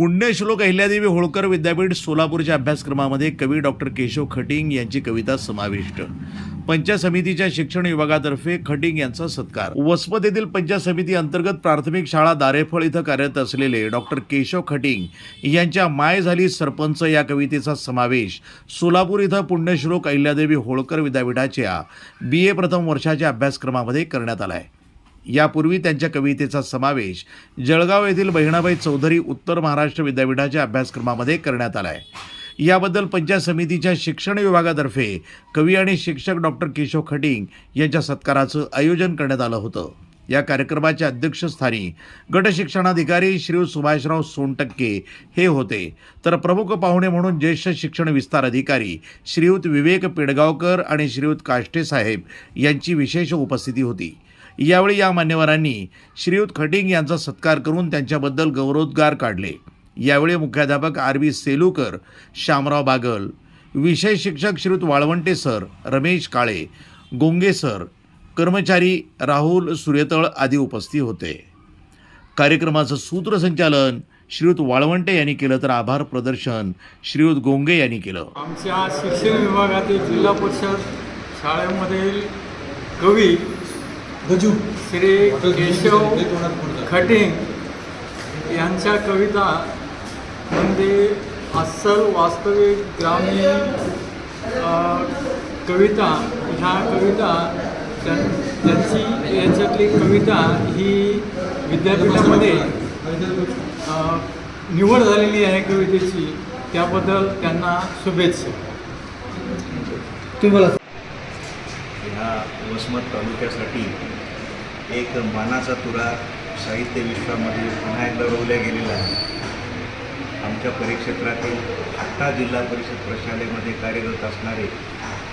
पुण्यश्लोक अहिल्यादेवी होळकर विद्यापीठ सोलापूरच्या अभ्यासक्रमामध्ये कवी डॉक्टर केशव खटिंग यांची कविता समाविष्ट. पंचायत समितीच्या शिक्षण विभागातर्फे खटिंग यांचा सत्कार. वसमत येथील पंचायत समिती अंतर्गत प्राथमिक शाळा दारेफळ इथं कार्यरत असलेले डॉक्टर केशव खटिंग यांच्या माय झाली सरपंच या कवितेचा समावेश सोलापूर इथं पुण्यश्लोक अहिल्यादेवी होळकर विद्यापीठाच्या बी ए प्रथम वर्षाच्या अभ्यासक्रमामध्ये करण्यात आला आहे यापूर्वी त्यांच्या कवितेचा समावेश जळगाव येथील बहिणाबाई चौधरी उत्तर महाराष्ट्र विद्यापीठाच्या अभ्यासक्रमामध्ये करण्यात आला आहे याबद्दल पंचायत समितीच्या शिक्षण विभागातर्फे कवी आणि शिक्षक डॉक्टर केशव खटिंग यांच्या सत्काराचं आयोजन करण्यात आलं होतं. या कार्यक्रमाच्या अध्यक्षस्थानी गटशिक्षणाधिकारी श्री सुभाषराव सोनटक्के हे होते. तर प्रमुख पाहुणे म्हणून ज्येष्ठ शिक्षण विस्तार अधिकारी श्रीयुत विवेक पेडगावकर आणि श्रीयुत काष्टे साहेब यांची विशेष उपस्थिती होती. यावेळी या मान्यवरांनी श्रीयुत खटिंग यांचा सत्कार करून त्यांच्याबद्दल गौरवोद्गार काढले. यावेळी मुख्याध्यापक आर बी सेलूकर श्यामराव बागल विषय शिक्षक श्रीयुत वाळवंटे सर रमेश काळे गोंगे सर कर्मचारी राहुल सूर्यतळ आदी उपस्थित होते. कार्यक्रमाचं सूत्रसंचालन श्रीयुत वाळवंटे यांनी केलं तर आभार प्रदर्शन श्रीयुत गोंगे यांनी केलं. आमच्या शिक्षण विभागातील जिल्हा परिषद शाळेमधील कवी गजू श्री केशव खटिंग यांच्या कविता म्हणजे अस्सल वास्तविक ग्रामीण कविता. ह्या कविता त्यां- त्यांची याच्यातली कविता ही विद्यापीठामध्ये निवड झालेली आहे कवितेची. त्याबद्दल त्यांना शुभेच्छा. तुम्ही बोला ह्या वसमत तालुक्यासाठी एक मानाचा तुरा साहित्य विश्वामध्ये पुन्हा एकदा रोवल्या गेलेला आहे आमच्या परिक्षेत्रातील आत्ता जिल्हा परिषद प्रशालेमध्ये कार्यरत असणारे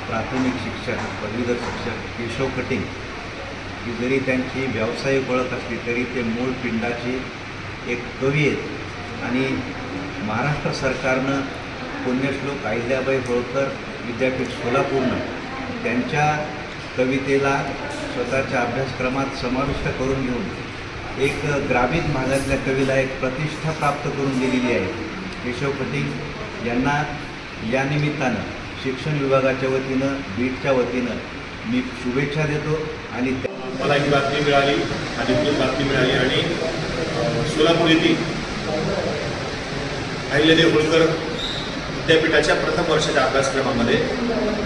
प्राथमिक शिक्षक पदवीधर शिक्षक केशव कटिंग की जरी त्यांची व्यावसायिक ओळख असली तरी ते मूळ पिंडाचे एक कवी आहेत. आणि महाराष्ट्र सरकारनं पुण्यश्लोक अहिल्याबाई होळकर विद्यापीठ सोलापूरनं त्यांच्या कवितेला स्वतःच्या अभ्यासक्रमात समाविष्ट करून घेऊन एक ग्रामीण भागातल्या कवीला एक प्रतिष्ठा प्राप्त करून दिलेली आहे. केशव कटिंग यांना या निमित्तानं शिक्षण विभागाच्या वतीनं बीटच्या वतीनं मी शुभेच्छा देतो आणि मला ही बातमी मिळाली अधिकृत बातमी मिळाली आणि सोलापूर येथील अहिल्यादेव होळकर विद्यापीठाच्या प्रथम वर्षाच्या अभ्यासक्रमामध्ये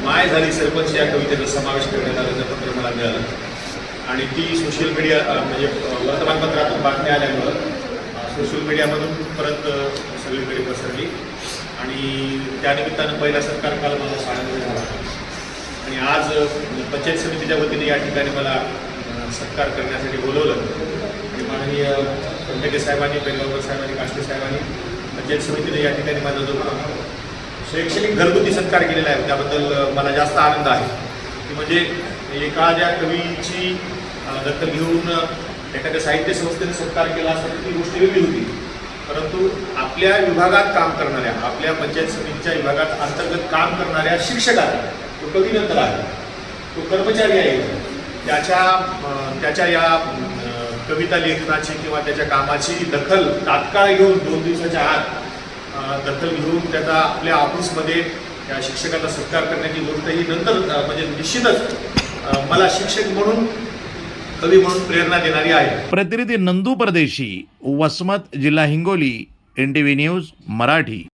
माय झाली सरपंच या कवितेचा समावेश करण्यात आल्याचं पत्र मला मिळालं. आणि ती सोशल मीडिया म्हणजे वर्तमानपत्रातून बातमी आल्यामुळं सोशल मीडियामधून परत सगळीकडे पसरली. आणि त्यानिमित्तानं पहिला सत्कार काल माझा आनंद झाला. आणि आज पंचायत समितीच्या वतीने या ठिकाणी मला सत्कार करण्यासाठी बोलवलं. आणि माननीय सोंडेके साहेबांनी पेंगावकर साहेबांनी काष्टे साहेबांनी पंचायत समितीने या ठिकाणी माझा जो शैक्षणिक घरगुती सत्कार केलेला आहे. त्याबद्दल मला जास्त आनंद आहे. की म्हणजे एखाद्या कवीची अ, दखल घेऊन एखाद्या साहित्य संस्थेने सत्कार केला असता ती गोष्ट वेगळी होती. परंतु आपल्या विभागात काम करणाऱ्या आपल्या पंचायत समितीच्या विभागात अंतर्गत काम करणाऱ्या शिक्षकाला तो कवी नंतर आहे तो कर्मचारी आहे. त्याच्या त्याच्या या कविता लेखनाची किंवा त्याच्या कामाची दखल तात्काळ घेऊन दोन दिवसाच्या आत दखल घेऊन त्याचा आपल्या ऑफिसमध्ये त्या शिक्षकाचा सत्कार करण्याची गोष्ट ही नंतर म्हणजे निश्चितच मला शिक्षक म्हणून कवी म्हणून प्रेरणा देणारी आहे. प्रतिनिधी नंदू परदेशी वसमत जिल्हा Hingoli N T V news Marathi.